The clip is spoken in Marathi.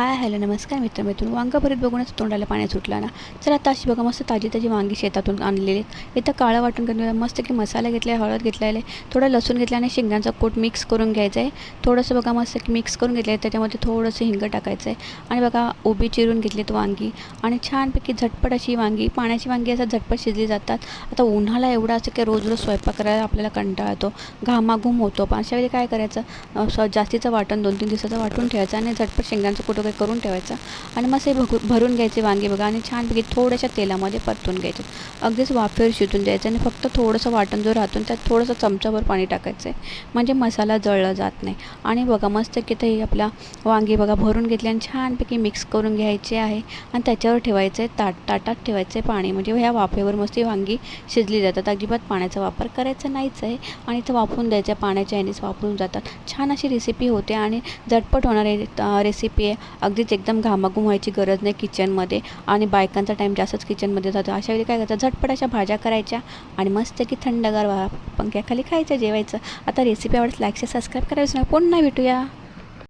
हाय हॅलो नमस्कार मित्रमैत्रीण वांगा भरीत बघूनच तोंडाला पाणी सुटला ना. चला आता अशी बघा मस्त ताजी ताजी वांगी शेतातून आणलेली. आहेत. इथं काळं वाटून करून मस्त की मसाला घेतला आहे हळद घेतलेलं आहे थोडं लसूण घेतलं आणि शेंगांचा कोट मिक्स करून घ्यायचं आहे थोडंसं बघा मस्त की मिक्स करून घेतलं आहे त्याच्यामध्ये थोडंसं हिंग टाकायचं आहे आणि बघा उभी चिरून घेतलीत वांगी. आणि छानपैकी झटपट अशी वांगी पाण्याची वांगी असं झटपट शिजली जातात. आता उन्हाला एवढा असं की रोज रोज स्वयंपाक करायला आपल्याला कंटाळा येतो घामाघूम होतो. पण अशा वेळी काय करायचं? जास्तीचं वाटण दोन तीन दिवसाचं वाटून ठेवायचं आणि झटपट शेंगांचं कोट वगैरे करून ठेवायचं. आणि मस्त हे भगू भरून घ्यायचे वांगे बघा आणि छानपैकी थोड्याशा तेलामध्ये परतून घ्यायचे. अगदीच वाफेवर शिजून द्यायचं आणि फक्त थोडंसं वाटण जो राहतो त्यात थोडंसं चमचाभर पाणी टाकायचं. आहे म्हणजे मसाला जळला जात नाही. आणि बघा मस्त की ते आपला वांगे बघा भरून घेतले आणि छानपैकी मिक्स करून घ्यायचे आहे. आणि त्याच्यावर ठेवायचं आहे ताट ताटात ठेवायचं आहे पाणी. म्हणजे ह्या वाफेवर मस्त वांगी शिजली जातात. अजिबात पाण्याचा वापर करायचा नाहीच आहे. आणि इथं वापरून द्यायचं पाण्याच्या ह्यानेच वापरून जातात. छान अशी रेसिपी होते आणि झटपट होणारी रेसिपी आहे. अगदीच एकदम घामाघूम व्हायची गरज नाही किचनमध्ये आणि बायकांचा टाईम जास्तच किचनमध्ये जातो. अशा वेळी काय करायचं झटपट अशा भाज्या करायच्या आणि मस्त की थंडगार वा पंख्याखाली खायचं जेवायचं. आता रेसिपी आवडत लाईक सबस्क्राईब करायचं नाही पुन्हा भेटूया.